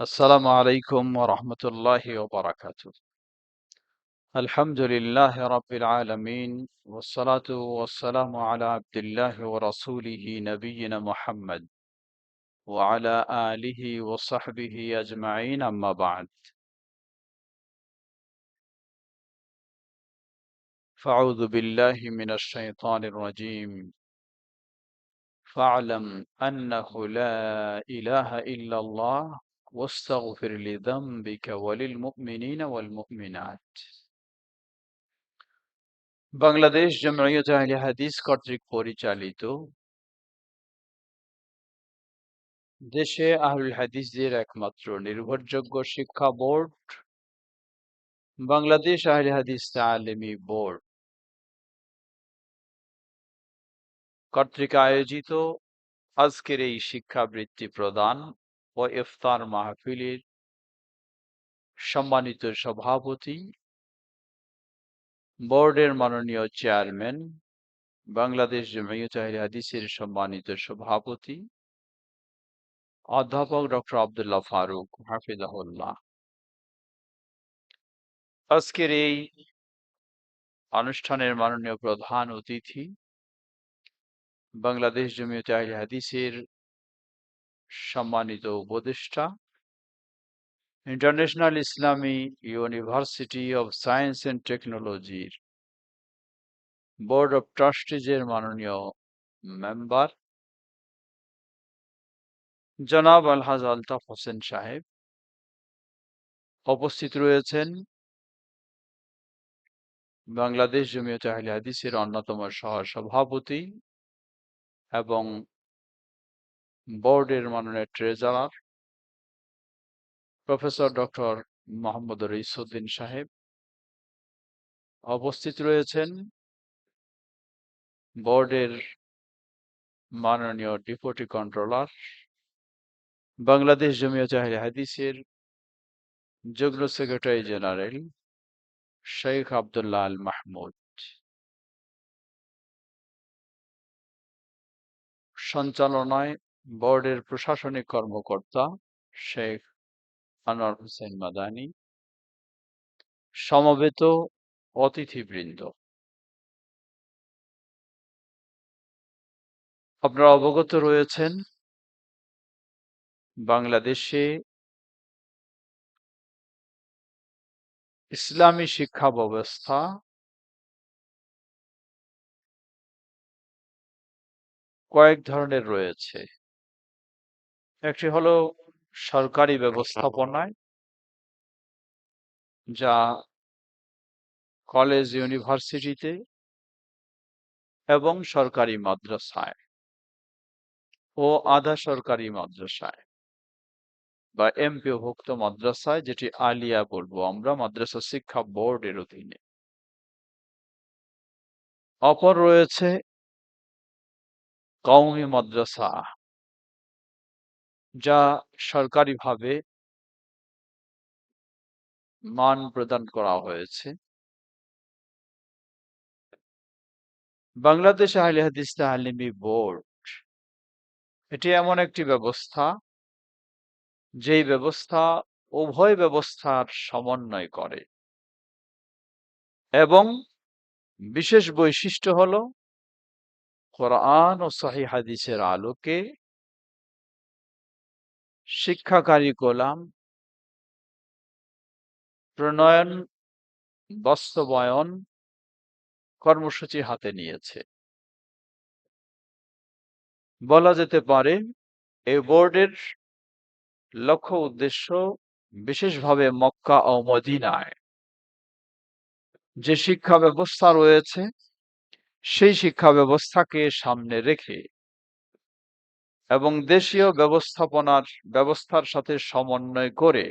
السلام عليكم ورحمة الله وبركاته. الحمد لله رب العالمين والصلاة والسلام على عبد الله ورسوله نبينا محمد وعلى آله وصحبه أجمعين أما بعد. فأعوذ بالله من الشيطان الرجيم. فاعلم أنه لا إله إلا الله واستغفر لذنبك وللمؤمنين والمؤمنات বাংলাদেশ জমিয়ত আহলে হাদিস কর্তৃক পরিচালিত দেশে আহলুল হাদিসদের একমাত্র নির্ভরযোগ্য শিক্ষা বোর্ড বাংলাদেশ আহলে হাদিস তালিমি বোর্ড কর্তৃক আয়োজিত আজকের এই শিক্ষাবৃত্তি প্রদান ও ইফতার মাহফিলের সম্মানিত সভাপতি, বোর্ডের মাননীয় চেয়ারম্যান, বাংলাদেশ জমিয়ত আহলে হাদিসের সম্মানিত সভাপতি, অধ্যাপক ডক্টর আবদুল্লাহ ফারুক, হাফিজাহুল্লাহ। আজকের এই অনুষ্ঠানের মাননীয় প্রধান অতিথি, বাংলাদেশ জমিয়ত আহলে হাদিসের সম্মানিত উপদেষ্টা international Islami university of science and টেকনোলজির বোর্ড অব ট্রাস্টিজের মাননীয় মেম্বার জনাব আলহাজ আলতাফ হোসেন সাহেব। উপস্থিত রয়েছেন বাংলাদেশ জমিয়ত আহলে হাদিসের অন্যতম সহ সভাপতি এবং বোর্ডের মাননীয় treasurer professor doctor Mohammad Raisuddin সাহেব উপস্থিত রয়েছেন বোর্ডের মাননীয় ডেপুটি কন্ট্রোলার বাংলাদেশ জমিয়ত আহলে হাদিসের যুগ্ম সেক্রেটারি জেনারেল শেখ আবদুল্লাহ আল মাহমুদ। সঞ্চালনায় বোর্ডের প্রশাসনিক কর্মকর্তা শেখ আনোয়ার হোসেন মাদানি, সমবেত অতিথিবৃন্দ। আপনারা অবগত রয়েছেন, বাংলাদেশে ইসলামী শিক্ষা ব্যবস্থা কয়েক ধরনের রয়েছে। একটি হলো সরকারি ব্যবস্থাপনায়, যা কলেজ, ইউনিভার্সিটিতে এবং সরকারি মাদ্রাসায় ও আধা সরকারি মাদ্রাসায় বা এমপিওভুক্ত মাদ্রাসায়, যেটি আলিয়া বলব আমরা, মাদ্রাসা শিক্ষা বোর্ডের অধীনে। অপর রয়েছে কওমি মাদ্রাসা। যা সরকারিভাবে মান প্রদান করা হয়েছে। বাংলাদেশ আহলে হাদিস তালিমি বোর্ড, এটি এমন একটি ব্যবস্থা, যেই ব্যবস্থা উভয় ব্যবস্থার সমন্বয় করে। এবং বিশেষ বৈশিষ্ট্য হল, কোরআন ও সাহি হাদিসের আলোকে শিক্ষা কারিকুলাম প্রণয়ন, বাস্তবায়ন কর্মসূচি হাতে নিয়েছে। বলা যেতে পারে, এই বোর্ডের লক্ষ্য উদ্দেশ্য বিশেষভাবে মক্কা ও মদিনায়। যে শিক্ষা ব্যবস্থা রয়েছে, সেই শিক্ষা ব্যবস্থাকে সামনে রেখে এবং দেশীয় ব্যবস্থাপনার, ব্যবস্থার সাথে সমন্বয় করে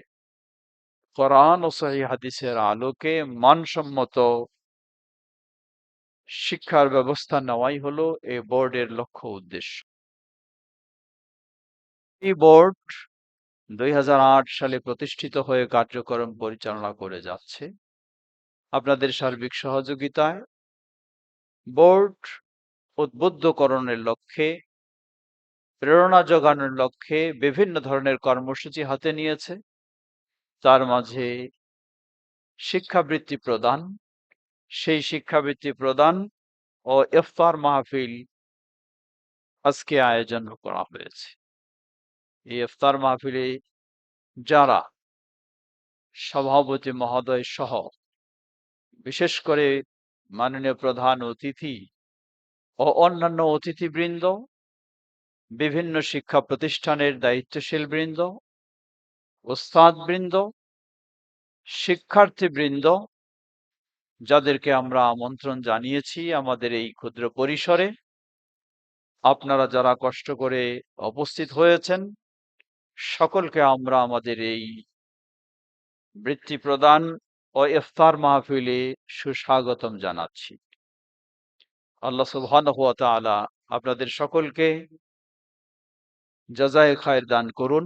কোরআন ও সহি হাদিসের আলোকে মানসম্মত শিক্ষার ব্যবস্থা নেওয়াই হলো এই বোর্ডের লক্ষ্য উদ্দেশ্য। এই বোর্ড দুই হাজার আট সালে প্রতিষ্ঠিত হয়ে কার্যক্রম পরিচালনা করে যাচ্ছে। আপনাদের সার্বিক সহযোগিতায় বোর্ড উদ্বুদ্ধকরণের লক্ষ্যে প্রেরণা যোগানোর লক্ষ্যে বিভিন্ন ধরনের কর্মসূচি হাতে নিয়েছে। তার মাঝে শিক্ষাবৃত্তি প্রদান, সেই শিক্ষাবৃত্তি প্রদান ও ইফতার মাহফিল আজকে আয়োজন করা হয়েছে। এই ইফতার মাহফিলে যারা সভাপতি মহোদয় সহ, বিশেষ করে মাননীয় প্রধান অতিথি ও অন্যান্য অতিথিবৃন্দ বিভিন্ন শিক্ষা প্রতিষ্ঠানের দায়িত্বশীল বৃন্দ ওস্তাদ বৃন্দ শিক্ষার্থীবৃন্দ, যাদেরকে আমরা আমন্ত্রণ জানিয়েছি আমাদের এই ক্ষুদ্র পরিসরে। আপনারা যারা কষ্ট করে উপস্থিত হয়েছেন, সকলকে আমরা আমাদের এই বৃত্তি প্রদান ও ইফতার মাহফিলে সুস্বাগতম জানাচ্ছি। আল্লাহ তাআলা আপনাদের সকলকে জাজায়ে খায়ের দান করুন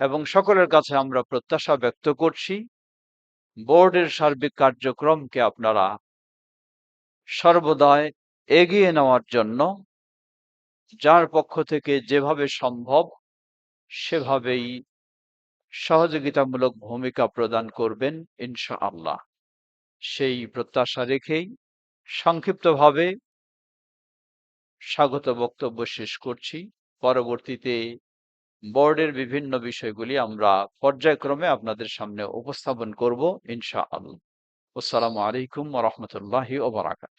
এবং সকলের কাছে আমরা প্রত্যাশা ব্যক্ত করছি, বোর্ডের সার্বিক কার্যক্রমকে আপনারা সর্বদাই এগিয়ে নেওয়ার জন্য, যার পক্ষ থেকে যেভাবে সম্ভব সেভাবেই সহযোগিতামূলক ভূমিকা প্রদান করবেন ইনশাআল্লাহ। সেই প্রত্যাশা রেখেই সংক্ষিপ্তভাবে স্বাগত বক্তব্য শেষ করছি। পরবর্তীতে বোর্ডের বিভিন্ন বিষয়গুলি আমরা পর্যায়ক্রমে আপনাদের সামনে উপস্থাপন করব ইনশা আল্লাহ আসসালামু আলাইকুম রহমতুল্লাহি ওবরাকাত